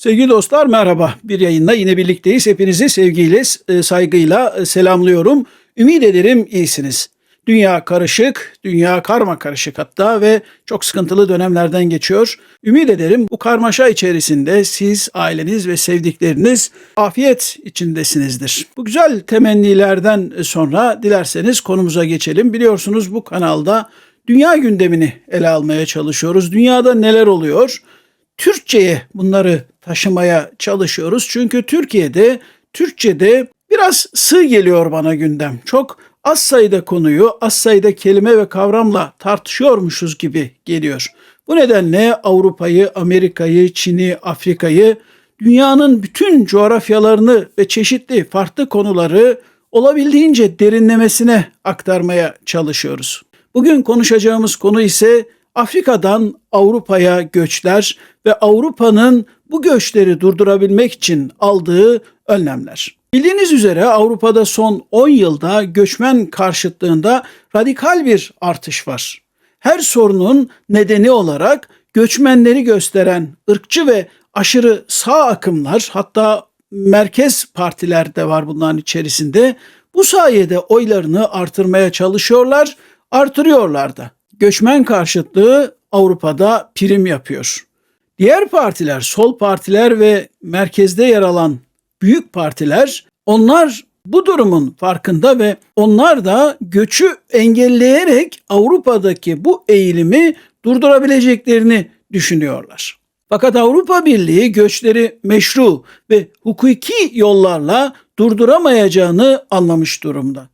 Sevgili dostlar merhaba. Bir yayınla yine birlikteyiz. Hepinizi sevgiyle, e, saygıyla e, selamlıyorum. Ümit ederim iyisiniz. Dünya karışık, dünya karma karışık hatta ve çok sıkıntılı dönemlerden geçiyor. Ümit ederim bu karmaşa içerisinde siz, aileniz ve sevdikleriniz afiyet içindesinizdir. Bu güzel temennilerden sonra dilerseniz konumuza geçelim. Biliyorsunuz bu kanalda dünya gündemini ele almaya çalışıyoruz. Dünyada neler oluyor? Türkçe'ye bunları taşımaya çalışıyoruz. Çünkü Türkiye'de Türkçe'de biraz sığ geliyor bana gündem. Çok az sayıda konuyu az sayıda kelime ve kavramla tartışıyormuşuz gibi geliyor. Bu nedenle Avrupa'yı, Amerika'yı, Çin'i, Afrika'yı, dünyanın bütün coğrafyalarını ve çeşitli farklı konuları olabildiğince derinlemesine aktarmaya çalışıyoruz. Bugün konuşacağımız konu ise Afrika'dan Avrupa'ya göçler ve Avrupa'nın bu göçleri durdurabilmek için aldığı önlemler. Bildiğiniz üzere Avrupa'da son 10 yılda göçmen karşıtlığında radikal bir artış var. Her sorunun nedeni olarak göçmenleri gösteren ırkçı ve aşırı sağ akımlar hatta merkez partiler de var bunların içerisinde. Bu sayede oylarını artırmaya çalışıyorlar, artırıyorlar da. Göçmen karşıtlığı Avrupa'da prim yapıyor. Diğer partiler, sol partiler ve merkezde yer alan büyük partiler onlar bu durumun farkında ve onlar da göçü engelleyerek Avrupa'daki bu eğilimi durdurabileceklerini düşünüyorlar. Fakat Avrupa Birliği göçleri meşru ve hukuki yollarla durduramayacağını anlamış durumda.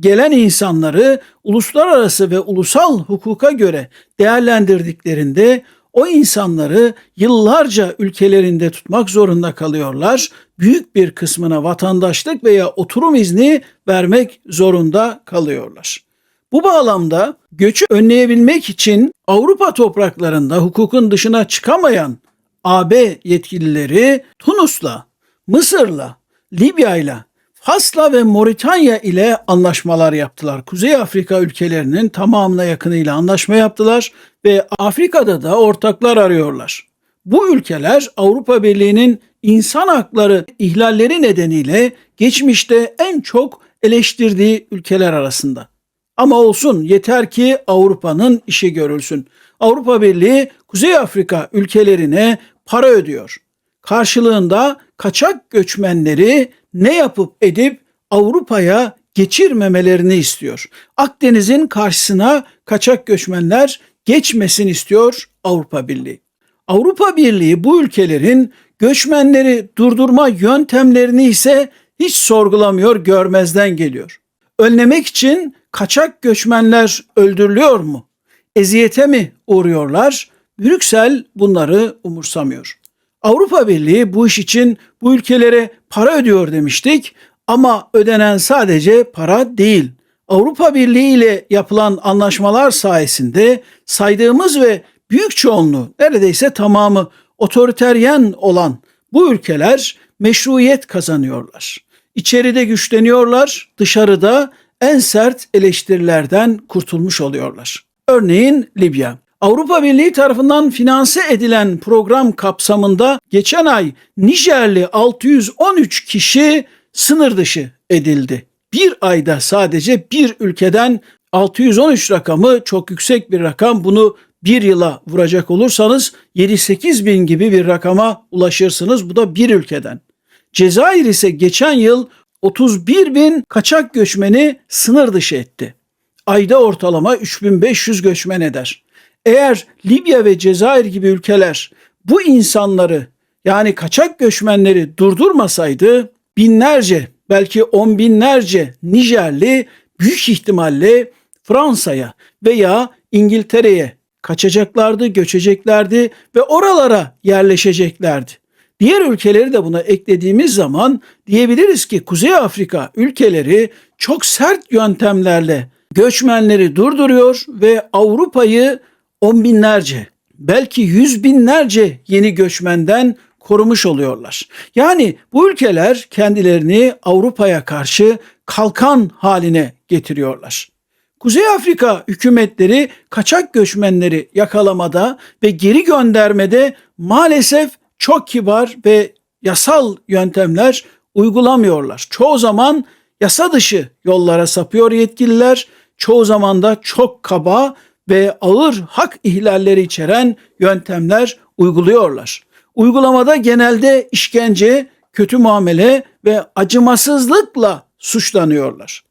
Gelen insanları uluslararası ve ulusal hukuka göre değerlendirdiklerinde o insanları yıllarca ülkelerinde tutmak zorunda kalıyorlar. Büyük bir kısmına vatandaşlık veya oturum izni vermek zorunda kalıyorlar. Bu bağlamda göçü önleyebilmek için Avrupa topraklarında hukukun dışına çıkamayan AB yetkilileri Tunus'la, Mısır'la, Libya'yla, Fas'la ve Moritanya ile anlaşmalar yaptılar. Kuzey Afrika ülkelerinin tamamına yakınıyla anlaşma yaptılar ve Afrika'da da ortaklar arıyorlar. Bu ülkeler Avrupa Birliği'nin insan hakları ihlalleri nedeniyle geçmişte en çok eleştirdiği ülkeler arasında. Ama olsun yeter ki Avrupa'nın işi görülsün. Avrupa Birliği Kuzey Afrika ülkelerine para ödüyor. Karşılığında kaçak göçmenleri ne yapıp edip Avrupa'ya geçirmemelerini istiyor. Akdeniz'in karşısına kaçak göçmenler geçmesin istiyor Avrupa Birliği. Avrupa Birliği bu ülkelerin göçmenleri durdurma yöntemlerini ise hiç sorgulamıyor, görmezden geliyor. Önlemek için kaçak göçmenler öldürülüyor mu? Eziyete mi uğruyorlar? Brüksel bunları umursamıyor. Avrupa Birliği bu iş için bu ülkelere para ödüyor demiştik ama ödenen sadece para değil. Avrupa Birliği ile yapılan anlaşmalar sayesinde saydığımız ve büyük çoğunluğu neredeyse tamamı otoriteryen olan bu ülkeler meşruiyet kazanıyorlar. İçeride güçleniyorlar, dışarıda en sert eleştirilerden kurtulmuş oluyorlar. Örneğin Libya. Avrupa Birliği tarafından finanse edilen program kapsamında geçen ay Nijerli 613 kişi sınır dışı edildi. Bir ayda sadece bir ülkeden 613 rakamı çok yüksek bir rakam. Bunu bir yıla vuracak olursanız 7-8 bin gibi bir rakama ulaşırsınız. Bu da bir ülkeden. Cezayir ise geçen yıl 31 bin kaçak göçmeni sınır dışı etti. Ayda ortalama 3500 göçmen eder. Eğer Libya ve Cezayir gibi ülkeler bu insanları yani kaçak göçmenleri durdurmasaydı binlerce belki on binlerce Nijerli büyük ihtimalle Fransa'ya veya İngiltere'ye kaçacaklardı, göçeceklerdi ve oralara yerleşeceklerdi. Diğer ülkeleri de buna eklediğimiz zaman diyebiliriz ki Kuzey Afrika ülkeleri çok sert yöntemlerle göçmenleri durduruyor ve Avrupa'yı on binlerce belki yüz binlerce yeni göçmenden korumuş oluyorlar. Yani bu ülkeler kendilerini Avrupa'ya karşı kalkan haline getiriyorlar. Kuzey Afrika hükümetleri kaçak göçmenleri yakalamada ve geri göndermede maalesef çok kibar ve yasal yöntemler uygulamıyorlar. Çoğu zaman yasa dışı yollara sapıyor yetkililer. Çoğu zaman da çok kaba ve ağır hak ihlalleri içeren yöntemler uyguluyorlar. Uygulamada genelde işkence, kötü muamele ve acımasızlıkla suçlanıyorlar.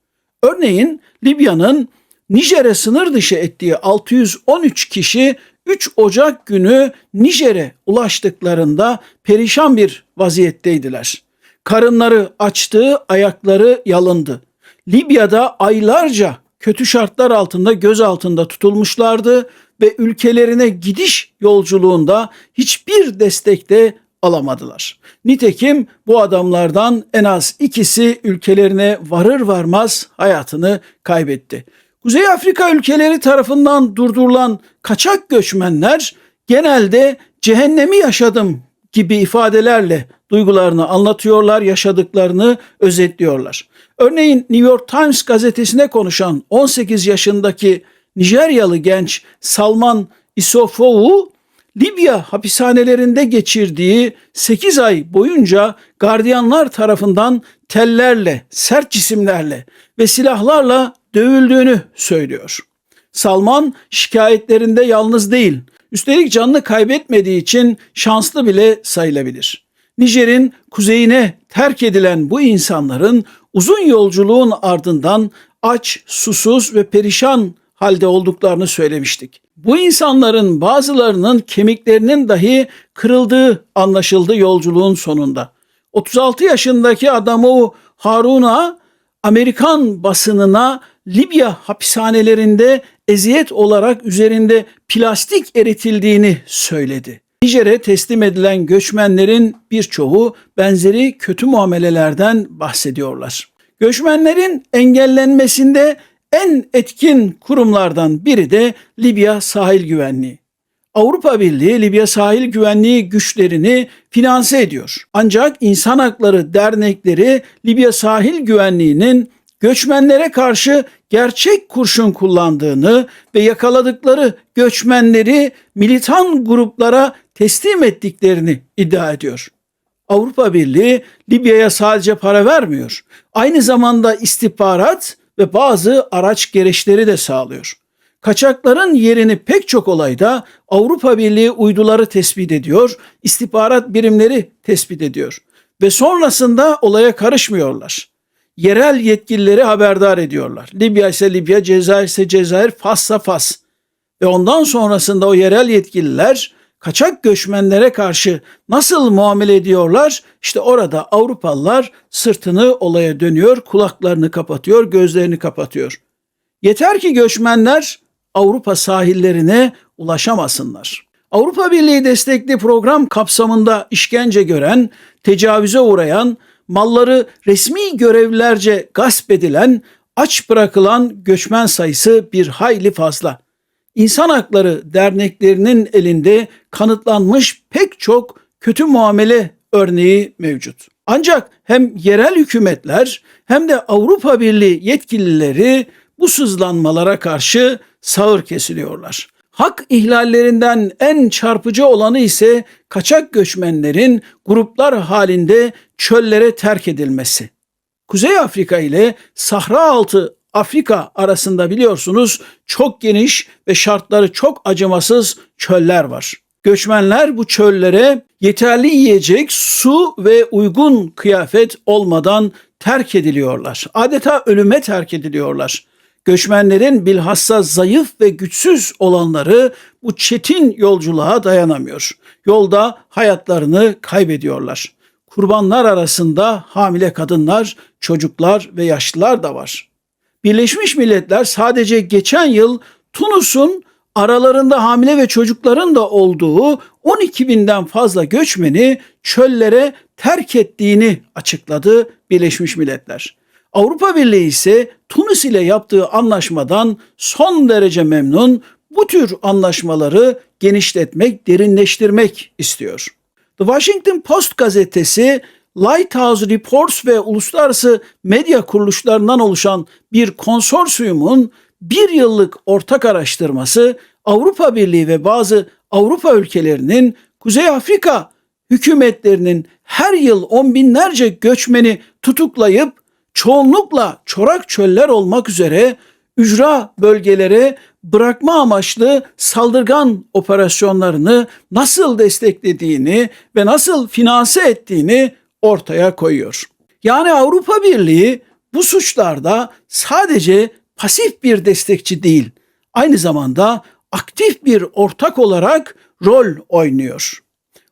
Örneğin Libya'nın Nijer'e sınır dışı ettiği 613 kişi 3 Ocak günü Nijer'e ulaştıklarında perişan bir vaziyetteydiler. Karınları açtı, ayakları yalındı. Libya'da aylarca kötü şartlar altında göz altında tutulmuşlardı ve ülkelerine gidiş yolculuğunda hiçbir destek de alamadılar. Nitekim bu adamlardan en az ikisi ülkelerine varır varmaz hayatını kaybetti. Kuzey Afrika ülkeleri tarafından durdurulan kaçak göçmenler genelde cehennemi yaşadım gibi ifadelerle duygularını anlatıyorlar, yaşadıklarını özetliyorlar. Örneğin New York Times gazetesine konuşan 18 yaşındaki Nijeryalı genç Salman Isofou Libya hapishanelerinde geçirdiği 8 ay boyunca gardiyanlar tarafından tellerle, sert cisimlerle ve silahlarla dövüldüğünü söylüyor. Salman şikayetlerinde yalnız değil, üstelik canını kaybetmediği için şanslı bile sayılabilir. Nijer'in kuzeyine terk edilen bu insanların uzun yolculuğun ardından aç, susuz ve perişan halde olduklarını söylemiştik. Bu insanların bazılarının kemiklerinin dahi kırıldığı anlaşıldı yolculuğun sonunda. 36 yaşındaki adamı Haruna Amerikan basınına Libya hapishanelerinde eziyet olarak üzerinde plastik eritildiğini söyledi. Nijer'e teslim edilen göçmenlerin birçoğu benzeri kötü muamelelerden bahsediyorlar. Göçmenlerin engellenmesinde en etkin kurumlardan biri de Libya Sahil Güvenliği. Avrupa Birliği Libya Sahil Güvenliği güçlerini finanse ediyor. Ancak insan hakları dernekleri Libya Sahil Güvenliği'nin göçmenlere karşı gerçek kurşun kullandığını ve yakaladıkları göçmenleri militan gruplara teslim ettiklerini iddia ediyor. Avrupa Birliği Libya'ya sadece para vermiyor. Aynı zamanda istihbarat ve bazı araç gereçleri de sağlıyor. Kaçakların yerini pek çok olayda Avrupa Birliği uyduları tespit ediyor, istihbarat birimleri tespit ediyor ve sonrasında olaya karışmıyorlar. Yerel yetkilileri haberdar ediyorlar. Libya ise Libya, Cezayir ise Cezayir, Fas'sa Fas. Ve ondan sonrasında o yerel yetkililer kaçak göçmenlere karşı nasıl muamele ediyorlar? İşte orada Avrupalılar sırtını olaya dönüyor, kulaklarını kapatıyor, gözlerini kapatıyor. Yeter ki göçmenler Avrupa sahillerine ulaşamasınlar. Avrupa Birliği destekli program kapsamında işkence gören, tecavüze uğrayan, malları resmi görevlilerce gasp edilen, aç bırakılan göçmen sayısı bir hayli fazla. İnsan Hakları derneklerinin elinde kanıtlanmış pek çok kötü muamele örneği mevcut. Ancak hem yerel hükümetler hem de Avrupa Birliği yetkilileri bu sızlanmalara karşı sağır kesiliyorlar. Hak ihlallerinden en çarpıcı olanı ise kaçak göçmenlerin gruplar halinde çöllere terk edilmesi. Kuzey Afrika ile Sahra altı Afrika arasında biliyorsunuz çok geniş ve şartları çok acımasız çöller var. Göçmenler bu çöllere yeterli yiyecek, su ve uygun kıyafet olmadan terk ediliyorlar. Adeta ölüme terk ediliyorlar. Göçmenlerin bilhassa zayıf ve güçsüz olanları bu çetin yolculuğa dayanamıyor. Yolda hayatlarını kaybediyorlar. Kurbanlar arasında hamile kadınlar, çocuklar ve yaşlılar da var. Birleşmiş Milletler sadece geçen yıl Tunus'un aralarında hamile ve çocukların da olduğu 12 binden fazla göçmeni çöllere terk ettiğini açıkladı Birleşmiş Milletler. Avrupa Birliği ise Tunus ile yaptığı anlaşmadan son derece memnun. Bu tür anlaşmaları genişletmek, derinleştirmek istiyor. The Washington Post gazetesi Lighthouse Reports ve uluslararası medya kuruluşlarından oluşan bir konsorsiyumun bir yıllık ortak araştırması Avrupa Birliği ve bazı Avrupa ülkelerinin Kuzey Afrika hükümetlerinin her yıl on binlerce göçmeni tutuklayıp çoğunlukla çorak çöller olmak üzere ücra bölgelere bırakma amaçlı saldırgan operasyonlarını nasıl desteklediğini ve nasıl finanse ettiğini ortaya koyuyor. Yani Avrupa Birliği bu suçlarda sadece pasif bir destekçi değil, aynı zamanda aktif bir ortak olarak rol oynuyor.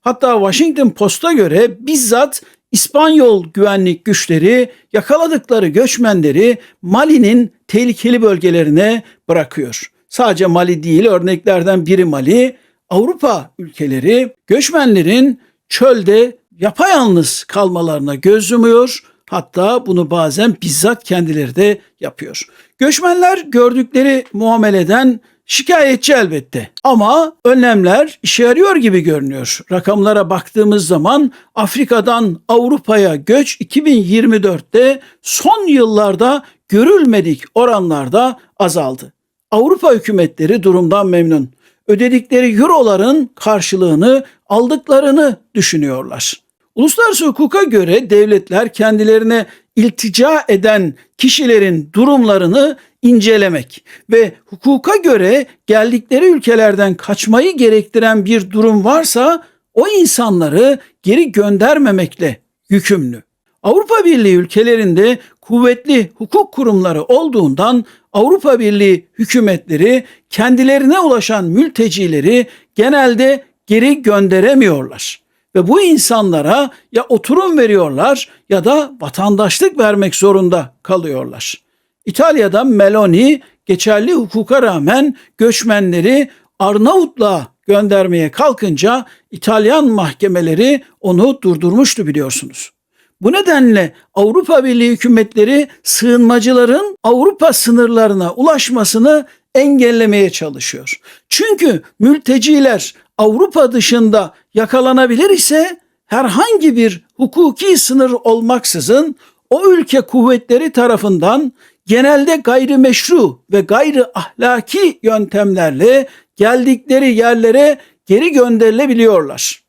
Hatta Washington Post'a göre bizzat İspanyol güvenlik güçleri yakaladıkları göçmenleri Mali'nin tehlikeli bölgelerine bırakıyor. Sadece Mali değil örneklerden biri Mali. Avrupa ülkeleri göçmenlerin çölde yapayalnız kalmalarına göz yumuyor. Hatta bunu bazen bizzat kendileri de yapıyor. Göçmenler gördükleri muameleden şikayetçi elbette. Ama önlemler işe yarıyor gibi görünüyor. Rakamlara baktığımız zaman Afrika'dan Avrupa'ya göç 2024'te son yıllarda görülmedik oranlarda azaldı. Avrupa hükümetleri durumdan memnun. Ödedikleri euroların karşılığını aldıklarını düşünüyorlar. Uluslararası hukuka göre devletler kendilerine iltica eden kişilerin durumlarını incelemek ve hukuka göre geldikleri ülkelerden kaçmayı gerektiren bir durum varsa o insanları geri göndermemekle yükümlü. Avrupa Birliği ülkelerinde kuvvetli hukuk kurumları olduğundan Avrupa Birliği hükümetleri kendilerine ulaşan mültecileri genelde geri gönderemiyorlar ve bu insanlara ya oturum veriyorlar ya da vatandaşlık vermek zorunda kalıyorlar. İtalya'da Meloni geçerli hukuka rağmen göçmenleri Arnavutluğa göndermeye kalkınca İtalyan mahkemeleri onu durdurmuştu biliyorsunuz. Bu nedenle Avrupa Birliği hükümetleri sığınmacıların Avrupa sınırlarına ulaşmasını engellemeye çalışıyor. Çünkü mülteciler Avrupa dışında yakalanabilir ise herhangi bir hukuki sınır olmaksızın o ülke kuvvetleri tarafından genelde gayrimeşru ve gayri ahlaki yöntemlerle geldikleri yerlere geri gönderilebiliyorlar.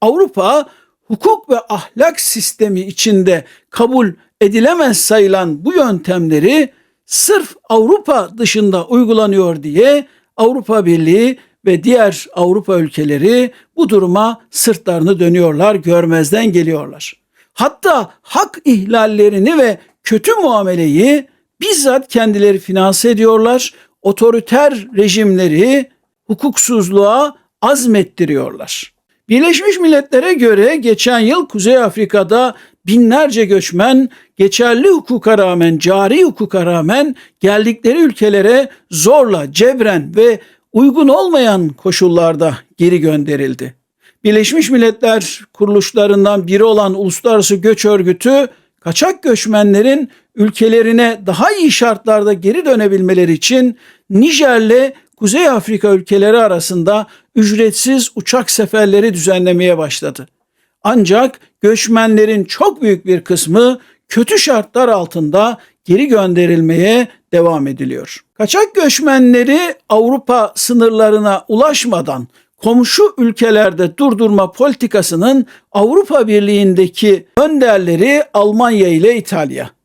Avrupa hukuk ve ahlak sistemi içinde kabul edilemez sayılan bu yöntemleri sırf Avrupa dışında uygulanıyor diye Avrupa Birliği ve diğer Avrupa ülkeleri bu duruma sırtlarını dönüyorlar, görmezden geliyorlar. Hatta hak ihlallerini ve kötü muameleyi bizzat kendileri finanse ediyorlar. Otoriter rejimleri hukuksuzluğa azmettiriyorlar. Birleşmiş Milletler'e göre geçen yıl Kuzey Afrika'da binlerce göçmen geçerli hukuka rağmen, cari hukuka rağmen geldikleri ülkelere zorla, cebren ve uygun olmayan koşullarda geri gönderildi. Birleşmiş Milletler kuruluşlarından biri olan Uluslararası Göç Örgütü kaçak göçmenlerin ülkelerine daha iyi şartlarda geri dönebilmeleri için Nijer'le Kuzey Afrika ülkeleri arasında ücretsiz uçak seferleri düzenlemeye başladı. Ancak göçmenlerin çok büyük bir kısmı kötü şartlar altında geri gönderilmeye devam ediliyor. Kaçak göçmenleri Avrupa sınırlarına ulaşmadan komşu ülkelerde durdurma politikasının Avrupa Birliği'ndeki önderleri Almanya ile İtalya.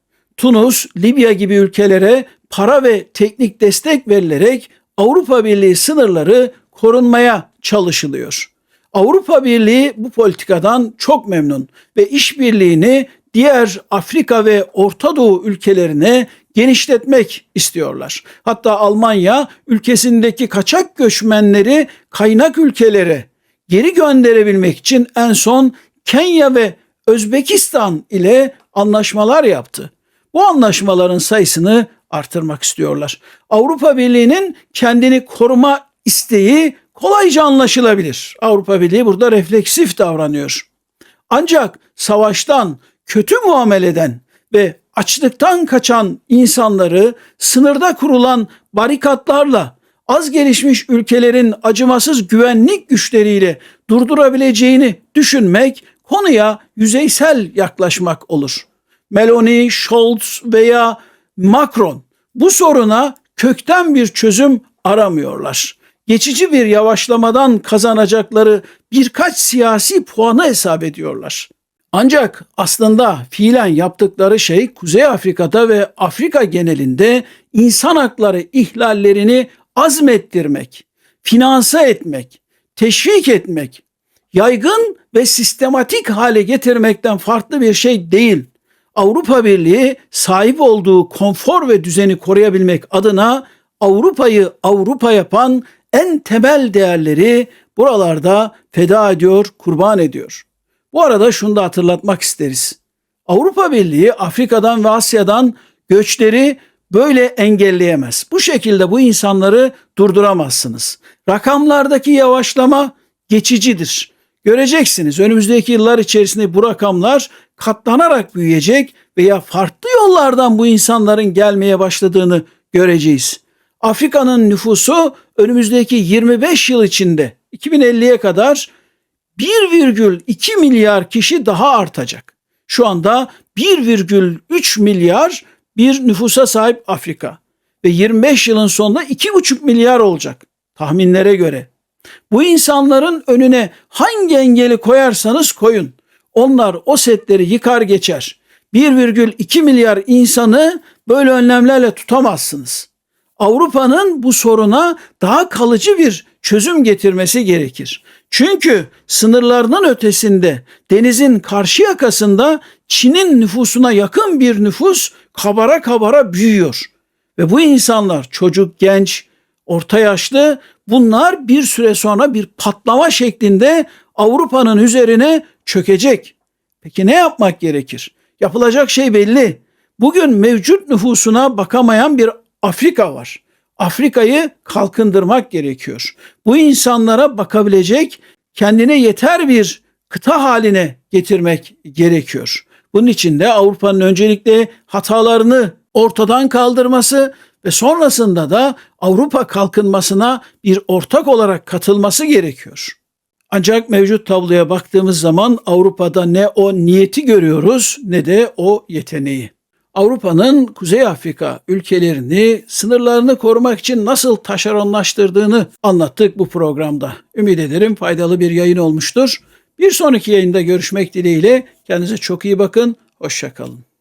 Tunus, Libya gibi ülkelere para ve teknik destek verilerek Avrupa Birliği sınırları korunmaya çalışılıyor. Avrupa Birliği bu politikadan çok memnun ve işbirliğini diğer Afrika ve Orta Doğu ülkelerine genişletmek istiyorlar. Hatta Almanya ülkesindeki kaçak göçmenleri kaynak ülkelere geri gönderebilmek için en son Kenya ve Özbekistan ile anlaşmalar yaptı. Bu anlaşmaların sayısını artırmak istiyorlar. Avrupa Birliği'nin kendini koruma isteği kolayca anlaşılabilir. Avrupa Birliği burada refleksif davranıyor. Ancak savaştan, kötü muameleden ve açlıktan kaçan insanları sınırda kurulan barikatlarla az gelişmiş ülkelerin acımasız güvenlik güçleriyle durdurabileceğini düşünmek konuya yüzeysel yaklaşmak olur. Meloni, Scholz veya Macron bu soruna kökten bir çözüm aramıyorlar. geçici bir yavaşlamadan kazanacakları birkaç siyasi puanı hesap ediyorlar. Ancak aslında fiilen yaptıkları şey Kuzey Afrika'da ve Afrika genelinde insan hakları ihlallerini azmettirmek, finanse etmek, teşvik etmek, yaygın ve sistematik hale getirmekten farklı bir şey değil. Avrupa Birliği sahip olduğu konfor ve düzeni koruyabilmek adına Avrupa'yı Avrupa yapan en temel değerleri buralarda feda ediyor, kurban ediyor. Bu arada şunu da hatırlatmak isteriz. Avrupa Birliği Afrika'dan ve Asya'dan göçleri böyle engelleyemez. Bu şekilde bu insanları durduramazsınız. Rakamlardaki yavaşlama geçicidir. Göreceksiniz önümüzdeki yıllar içerisinde bu rakamlar katlanarak büyüyecek veya farklı yollardan bu insanların gelmeye başladığını göreceğiz. Afrika'nın nüfusu önümüzdeki 25 yıl içinde 2050'ye kadar 1,2 milyar kişi daha artacak. Şu anda 1,3 milyar bir nüfusa sahip Afrika ve 25 yılın sonunda 2,5 milyar olacak tahminlere göre. Bu insanların önüne hangi engeli koyarsanız koyun. Onlar o setleri yıkar geçer. 1,2 milyar insanı böyle önlemlerle tutamazsınız. Avrupa'nın bu soruna daha kalıcı bir çözüm getirmesi gerekir. Çünkü sınırlarının ötesinde denizin karşı yakasında Çin'in nüfusuna yakın bir nüfus kabara kabara büyüyor. Ve bu insanlar çocuk, genç, orta yaşlı bunlar bir süre sonra bir patlama şeklinde Avrupa'nın üzerine çökecek. Peki ne yapmak gerekir? Yapılacak şey belli. Bugün mevcut nüfusuna bakamayan bir Afrika var. Afrika'yı kalkındırmak gerekiyor. Bu insanlara bakabilecek, kendine yeter bir kıta haline getirmek gerekiyor. Bunun için de Avrupa'nın öncelikle hatalarını ortadan kaldırması ve sonrasında da Avrupa kalkınmasına bir ortak olarak katılması gerekiyor. Ancak mevcut tabloya baktığımız zaman Avrupa'da ne o niyeti görüyoruz ne de o yeteneği. Avrupa'nın Kuzey Afrika ülkelerini sınırlarını korumak için nasıl taşeronlaştırdığını anlattık bu programda. Ümit ederim faydalı bir yayın olmuştur. Bir sonraki yayında görüşmek dileğiyle kendinize çok iyi bakın. Hoşçakalın.